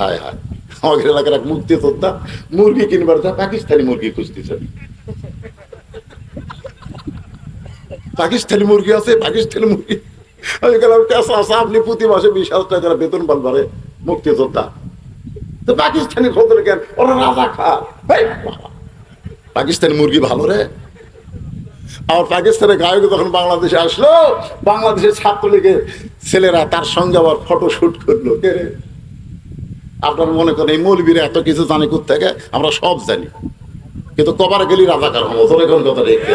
হায় হায়। আমাদের এলাকার এক মুক্তি যোদ্ধা মুরগি কিনবার যা পাকিস্তানি মুরগি খুঁজতেছে। পাকিস্তানি মুরগি আছে, পাকিস্তানি মুরগি। আপনি প্রতি মাসে বিশ হাজার টাকা বেতন পান পারে মুক্তি যোদ্ধা তো পাকিস্তানি খোঁজ কেন ওরা রাজা খা। পাকিস্তানি মুরগি ভালো রে। আমার পাকিস্তানের গায়ক যখন বাংলাদেশে আসলো, বাংলাদেশের ছাত্রলীগের ছেলেরা তার সঙ্গে আবার ফটো শুট করল। কে রে? আপনার মনে করেন এই মৌলবীরা এত কিছু জানে থেকে আমরা সব জানি। কিন্তু কবার গেলি রাজাকার হব তোর এখন কথা রেখে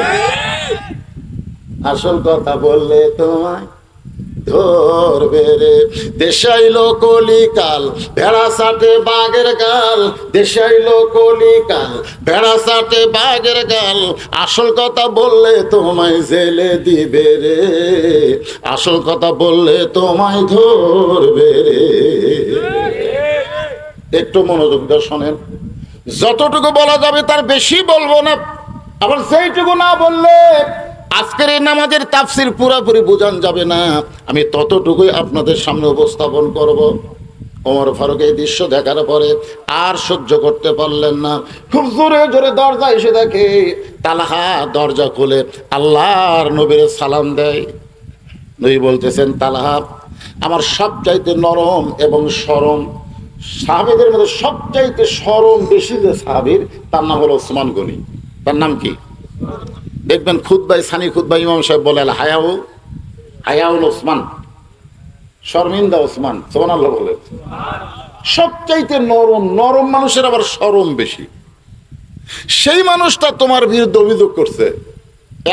আসল কথা বললে তোমায় ধরবে রে। দেশাইলো ভেড়া বাঘের ভেড়া বাঘের আসল কথা বললে তোমায় জেলে দিবে রে। আসল কথা বললে তোমায় ধরবে রে। একটু মনোযোগ দিয়ে শোনেন। যতটুকু বলা যাবে তার বেশি বলব না। আবার সেইটুকু না বললে আজকের এই নামাজের তাফসির পুরোপুরি বোঝান যাবে না। আমি ততটুকুই আপনাদের সামনে উপস্থাপন করব। ওমর ফারুক এই দৃশ্য দেখার পরে আর সহ্য করতে পারলেন না। খুব জোরে জোরে দরজা এসে দেখে, তালাহা দরজা খুলে আল্লাহর নবীর সালাম দেয়। নবী বলতেছেন, তালাহা, আমার সবচাইতে নরম এবং সরম সাহাবেদের মধ্যে সবচাইতে সরম বেশি যে সাহাবির, তার নাম হলো ওসমান গনি। তার নাম কি? দেখবেন খুদ্বাই সানি খুদ্বাই ইমাম সাহেব বলে হায়াউ, হায়াউল ওসমান, শর্মিন্দা ওসমান সোমান আল্লাহ বলে। সবচাইতে নরম নরম মানুষের আবার সরম বেশি। সেই মানুষটা তোমার বিরুদ্ধে অভিযোগ করছে,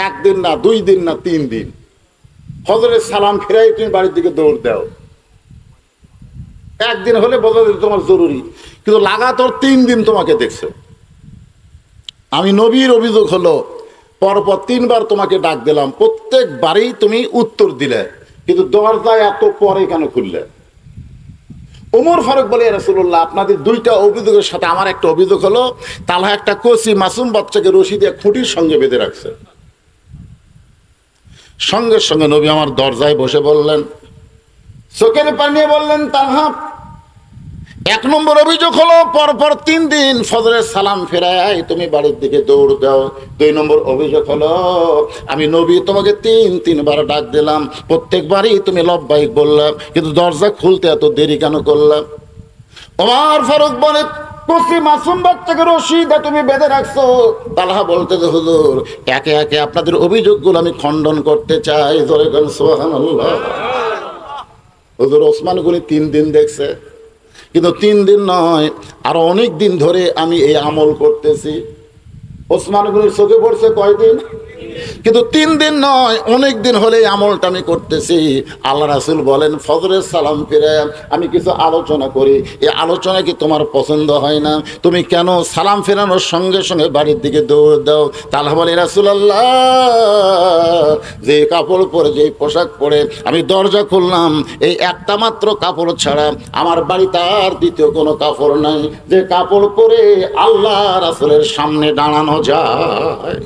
একদিন না, দুই দিন না, তিন দিন। হজরের সালাম ফেরাই তুমি বাড়ির দিকে দৌড় দাও। একদিন হলে বোঝা যায় তোমার জরুরি। কিন্তু লাগাতার তিন দিন তোমাকে দেখছে। আমি নবীর অভিযোগ হলো, পরপর তিনবার তোমাকে ডাক দিলাম, প্রত্যেকবারেই তুমি উত্তর দিলে, কিন্তু দরজায় এত পরে কেন খুললে। ওমর ফারুক বলে রাসুল্লাহ আপনাদের দুইটা অভিযোগের সাথে আমার একটা অভিযোগ হলো তালা একটা কচি মাসুম বাচ্চাকে রশি দিয়ে খুঁটির সঙ্গে বেঁধে রাখছে। সঙ্গে সঙ্গে নবী আমার দরজায় বসে বললেন চোখের পানি নিয়ে বললেন তাহা এক নম্বর অভিযোগ হলো, পরপর তিন দিন ফজরের সালাম ফেরায় তুমি বাড়ির দিকে দৌড় দাও। দুই নম্বর অভিযোগ হলো, আমি নবী তোমাকে তিন, তিনবার ডাক দিলাম, প্রত্যেকবারই তুমি লব্বাইক বললাম, কিন্তু দরজা খুলতে এত দেরি কেন করলাম? ওমর ফারুক বলে কচি তুমি বেঁধে রাখছো। বলতে একে একে আপনাদের অভিযোগগুলো আমি খণ্ডন করতে চাই। গেল সোহান হুজুর ওসমান গুলি তিন দিন দেখছে। কিন্তু তিন দিন নয়, আর অনেক দিন ধরে আমি এই আমল করতেছি। ওসমান গনির চোখে পড়ছে কয়দিন? কিন্তু তিন দিন নয়, অনেক দিন হলে আমলটা আমি করতেছি। আল্লাহ রাসুল বলেন, ফজরের সালাম ফিরে আমি কিছু আলোচনা করি। এই আলোচনা কি তোমার পছন্দ হয় না? তুমি কেন সালাম ফেরানোর সঙ্গে সঙ্গে বাড়ির দিকে দৌড় দাও? তাহলে বলে রাসুল আল্লাহ যে কাপড় পরে, যে পোশাক পরে আমি দরজা খুললাম, এই একটা মাত্র কাপড় ছাড়া আমার বাড়িতে আর দ্বিতীয় কোনো কাপড় নাই। যে কাপড় পরে আল্লাহ রাসুলের সামনে দাঁড়ানো যায়।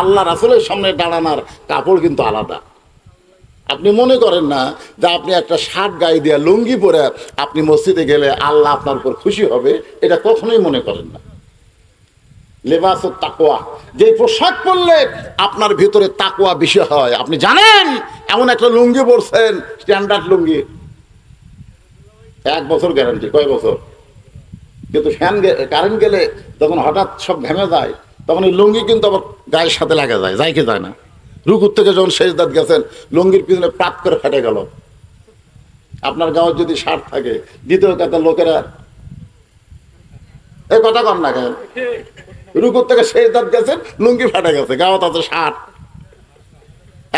আল্লাহ রাসুলের সামনে দাঁড়ানোর কাপড় কিন্তু আলাদা। আপনি মনে করেন না যে আপনি একটা শার্ট গায়ে দিয়ে লুঙ্গি পরে আপনি মসজিদে গেলে আল্লাহ আপনার উপর খুশি হবে? এটা কখনোই মনে করেন না। লেবাস তাকোয়া যে পোশাক পরলে আপনার ভিতরে তাকোয়া বেশি হয়। আপনি জানেন, এমন একটা লুঙ্গি পরছেন, স্ট্যান্ডার্ড লুঙ্গি। এক বছর গ্যারান্টি কয় বছর? কিন্তু ফ্যান কারেন্ট গেলে তখন হঠাৎ সব ঘেমে যায় তখন এই লুঙ্গি কিন্তু আবার গায়ের সাথে লাগা যায় যায় কি যায় না। রুকুর থেকে যখন শেষ দাঁত গেছেন, লুঙ্গির পিছনে প্রাত করে ফেটে গেল। আপনার গাঁয়ে যদি শার্ট থাকে, দ্বিতীয় কথা লোকেরা এই কথা কর না কেন? রুকুর থেকে শেষ দাঁত গেছেন, লুঙ্গি ফেটে গেছে গাঁত আছে শার্ট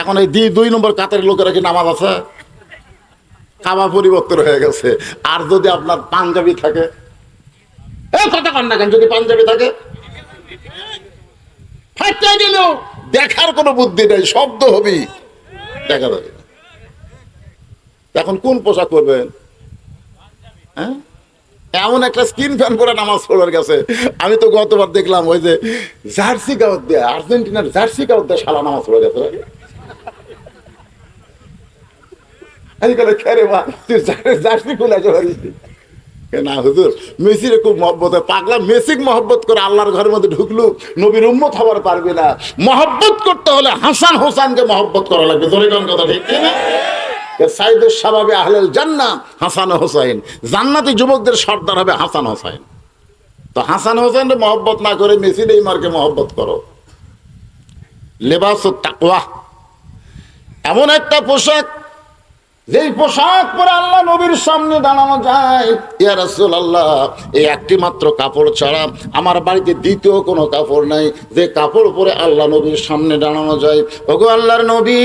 এখন এই দুই নম্বর কাতের লোকেরা কি নামাজ আছে? খাওয়া পরিবর্তন হয়ে গেছে। আর যদি আপনার পাঞ্জাবি থাকে এই কথা কর না কেন, যদি পাঞ্জাবি থাকে ফাটা গেল দেখার কোনো বুদ্ধি নেই, শব্দ হবি। দেখা যাবে। এখন কোন পোশাক করবেন হ্যাঁ? এমন একটা স্কিন ফ্যান পরে নামাজ পড়ার গেছে আমি তো গতবার দেখলাম ওই যে জার্সি গাউত দিয়ে, আর্জেন্টিনার জার্সি গাউত দিয়ে সালা নামাজ পড়ে গেছে। আজকাল খেরে মা তুই জার্সি খুলে চলে না, হুজুর? মেসির খুব মহব্বত। পাগলা মেসিক মহব্বত করে আল্লাহর ঘরের মধ্যে ঢুকলু, নবীর উম্মত হবার পারবে না। মহব্বত করতে হলে হাসান হোসানকে মহব্বত করা লাগবে। কোন কথা ঠিক সাইদের স্বভাবে আহলেল জান্না হাসান হোসাইন। জান্নাতি যুবকদের সর্দার হবে হাসান হোসাইন। তো হাসান হোসেনের মহব্বত না করে মেসি নেইমারকে মহব্বত করো। লেবাস তাকওয়া। এমন একটা পোশাক যেই পোশাক পরে আল্লাহ নবীর সামনে দাঁড়ানো যায়, ইয়া রাসূলুল্লাহ, এই একটি মাত্র কাপড় ছাড়া আমার বাড়িতে দ্বিতীয় কোনো কাপড় নাই। যে কাপড় পরে আল্লাহ নবীর সামনে দাঁড়ানো যায়, ওগো আল্লাহর নবী,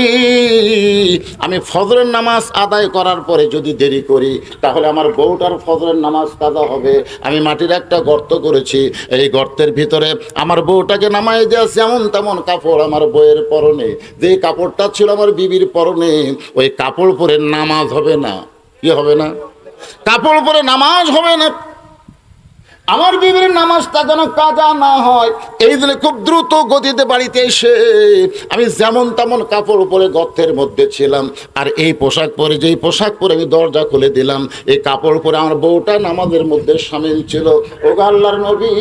আমি ফজরের নামাজ আদায় করার পরে যদি দেরি করি, তাহলে আমার বউটার ফজরের নামাজ কাজা হবে। আমি মাটির একটা গর্ত করেছি, এই গর্তের ভিতরে আমার বউটাকে নামাই দেওয়া যেমন তেমন কাপড় আমার বইয়ের পরনে। যে কাপড়টা ছিল আমার বিবির পরনে, ওই কাপড় পরে নামাজ হবে না। কি হবে না? কাপড় পরে নামাজ হবে না। আমার বিবির নামাজটা যেন কাজা না হয়, এই জন্য খুব দ্রুত গতিতে বাড়িতে এসে আমি যেমন তেমন কাপড় পরে গর্তের মধ্যে ছিলাম, আর এই পোশাক পরে, যেই পোশাক পরে আমি দরজা খুলে দিলাম, এই কাপড় পরে আমার বউটা নামাজের মধ্যে সামিল ছিল। ও আল্লাহর নবী,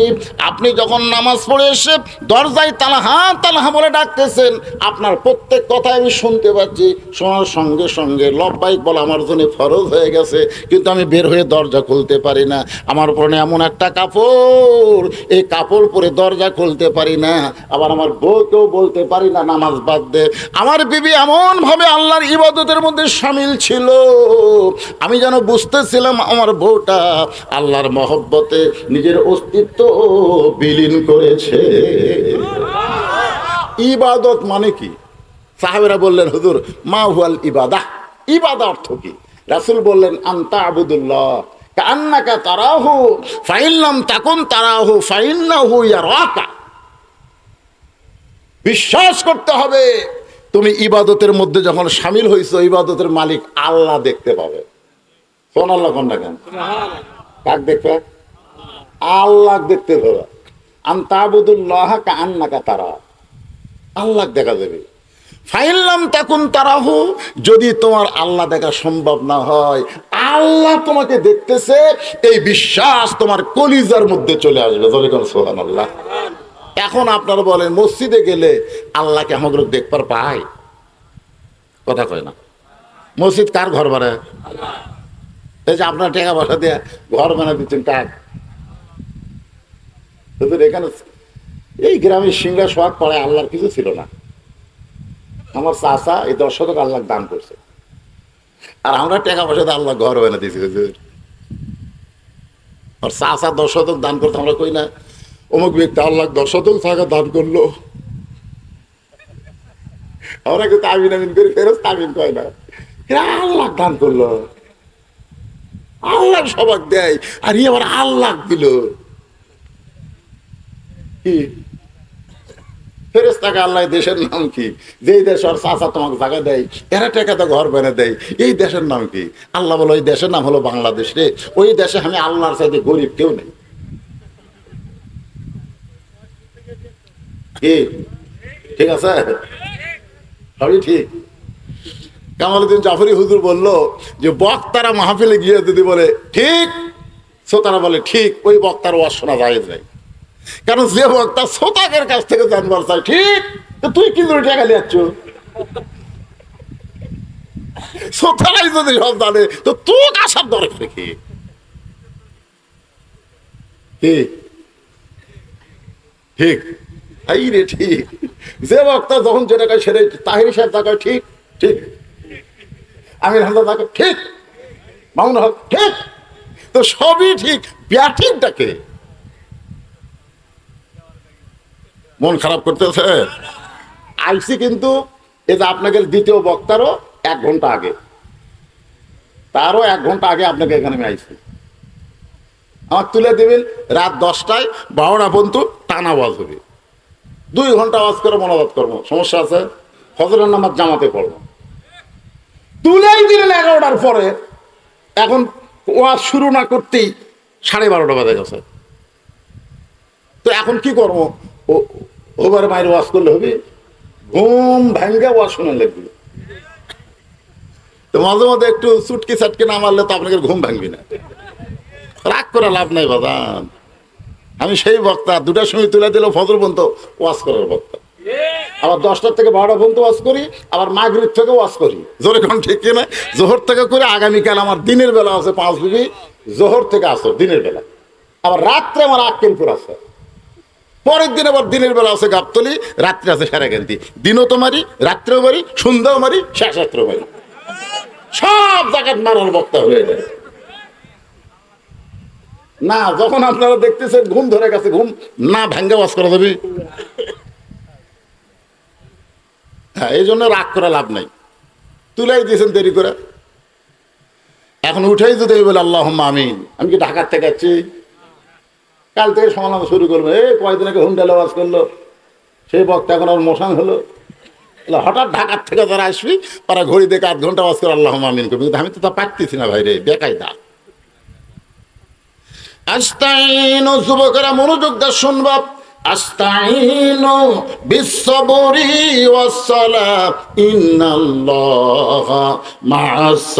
আপনি যখন নামাজ পড়ে এসে দরজায় তালাহা তালাহা বলে ডাকতেছেন, আপনার প্রত্যেক কথা আমি শুনতে পাচ্ছি। শোনার সঙ্গে সঙ্গে লব্বাইক বলা আমার জন্য ফরজ হয়ে গেছে, কিন্তু আমি বের হয়ে দরজা খুলতে পারি না। আমার পরনে এমন একটা কাপড়। এই কাপড় পরে দরজা খুলতে পারি না। আবার আমার বউকেও বলতে পারি না নামাজ বাদ দে। আমার বিবি এমন ভাবে আল্লাহর ইবাদতের মধ্যে সামিল ছিল। আমি যেন বুঝতেছিলাম আমার বউটা আল্লাহর মহব্বতে নিজের অস্তিত্ব বিলীন করেছে। ইবাদত মানে কি? সাহেবেরা বললেন, হুজুর, মা হুয়াল ইবাদা। ইবাদা অর্থ কি? রাসুল বললেন আন্তা আবুদুল্লাহ কান্নাকা তারাহু ফাইল্লাম তাকুন তারাহু ফাইল্লাহু ইয়ারাকা। বিশ্বাস করতে হবে তুমি ইবাদতের মধ্যে যখন সামিল হয়েছো ইবাদতের মালিক আল্লাহ দেখতে পাবে। কোন আল্লাহ কোনটা কেন কাক দেখবে? আল্লাহ দেখতে পাবে। আন্তাবুদুল্লাহ কা আন্নাকা তারা। আল্লাহ দেখা যাবে ফাইল্লাম তাকুন তারাহু যদি তোমার আল্লাহ দেখা সম্ভব না হয় আল্লাহ তোমাকে দেখতেছে, এই বিশ্বাস তোমার কলিজার মধ্যে চলে আসবে। জলিকন সোহান আল্লাহ এখন আপনারা বলেন, মসজিদে গেলে আল্লাহকে আমাকে দেখবার পায়? কথা কয় না। মসজিদ কার ঘর বানায় এই যে আপনার টাকা পয়সা দিয়ে ঘর বানা দিচ্ছেন কাক এখানে এই গ্রামের সোহাগ পাড়ায় আল্লাহর কিছু ছিল না। আমার চাষা এই দশ শতক আল্লাহ দান করছে। আর আমরা টাকা পয়সা দিয়ে আল্লাহ ঘর বানা দিয়েছি হুজুর আর চাষা দশ শতক দান করতে আমরা কই না? অমুক ব্যক্তি আল্লাহ দশ শতক টাকা দান করল। আমরা কিন্তু আমিন আমিন করে, ফেরত আমিন কয় না। আল্লাহ দান করল। আল্লাহ সবাক দেয়, আর ই আবার আল্লাহ দিল। ফেরেস্তাকে আল্লাহ দেশের নাম কি? যেই দেশ ওর চাচা তোমাকে জায়গা দেয়, এরা টাকাতে ঘর বেনে দেয়, এই দেশের নাম কি? আল্লাহ বলে, ওই দেশের নাম হলো বাংলাদেশ রে। ওই দেশে আমি আল্লাহর চাইতে গরিব কেউ নেই। ঠিক আছে? সবই ঠিক। কামালুদ্দিন জাফরি হুজুর বলল যে, বক্তারা মাহফিলে গিয়ে যদি বলে, ঠিক? শ্রোতারা বলে, ঠিক। ওই বক্তার ওয়াজ শোনা যায় যায় কারণ যে বক্তা শ্রোতাকের কাছ থেকে জানবার চাই, ঠিক? তুই কি করে টাকা যাচ্ছ? শ্রোতারাই যদি সব জানে, তো তোর আসার দরকার কি? ঠিক? এই রে, ঠিক। যে বক্তা যখন যেটা কয়, সেটাই তাহির সাহেব তা ঠিক? ঠিক। আমির হামদা তাকে ঠিক। মামুন হক, ঠিক। তো সবই ঠিক। ব্যাঠিকটাকে মন খারাপ করতেছে? আইসি কিন্তু এই যে আপনাকে দ্বিতীয় বক্তারও এক ঘণ্টা আগে। তারও এক ঘণ্টা আগে আপনাকে এখানে আমি আইসি আমার তুলে দেবেন, রাত দশটায় বারোটা পর্যন্ত টানা আওয়াজ হবে। দুই ঘণ্টা আওয়াজ করে মনোবাদ করব। সমস্যা আছে? ফজরের নামাজ জামাতে পড়ব। তুলেই দিলেন এগারোটার পরে। এখন ওয়াজ শুরু না করতেই সাড়ে বারোটা বাজে গেছে। তো এখন কি করব? ওবার বাইরে ওয়াশ করলে হবে। ঘুম ভেঙ্গে ওয়াশ শুনে লাগবে। তো মাঝে মাঝে একটু চুটকি চাটকি না মারলে তো আপনাকে ঘুম ভাঙবি না। রাগ করে লাভ নাই বাদান আমি সেই বক্তা, দুটার সময় তুলে দিল ফজর পর্যন্ত ওয়াশ করার বক্তা। আবার দশটার থেকে বারোটা পর্যন্ত ওয়াশ করি, আবার মাগরিব থেকে ওয়াশ করি। জোরে কোন ঠিক কিনা জোহর থেকে করে আগামীকাল আমার দিনের বেলা আছে পাঁচ বিবি জোহর থেকে আসো দিনের বেলা। আবার রাত্রে আমার আক্কেলপুর আছে। পরের দিন আবার দিনের বেলা আছে গাবতলি, রাত্রে আছে সেরাকান্তি দিনও তো মারি, রাত্রেও মারি, সন্ধ্যাও মারি শেষ রাত্রেও মারি। সব জায়গায় মারার বক্তা হয়ে যায়। না, যখন আপনারা দেখতেছেন ঘুম ধরে গেছে, ঘুম না ভাঙ্গে বাস করা যাবে। হ্যাঁ এই জন্য রাগ করে লাভ নাই। তুলাই দিয়েছেন দেরি করে। এখন উঠেই যদি বলে আল্লাহ আমিন। আমি কি ঢাকার থেকে যাচ্ছি কাল থেকে সমালোচনা শুরু করবে। এই কয়দিন আগে হুন্ডালে আওয়াজ করল। সেই বক্তা এখন আর মশান হলো। হঠাৎ ঢাকার থেকে যারা আসবি, তারা ঘড়ি দেখে আধ ঘণ্টা আওয়াজ করে আল্লাহ আমিন করবি। কিন্তু আমি তো তা পারতেছি না ভাই রে বেকাই দা আস্তাইন যুবকেরা মনোযোগ দা শুনবা। আস্তাইন বিশ্ববরি ওয়াসসালাম ইন্নাল্লাহ মা'আস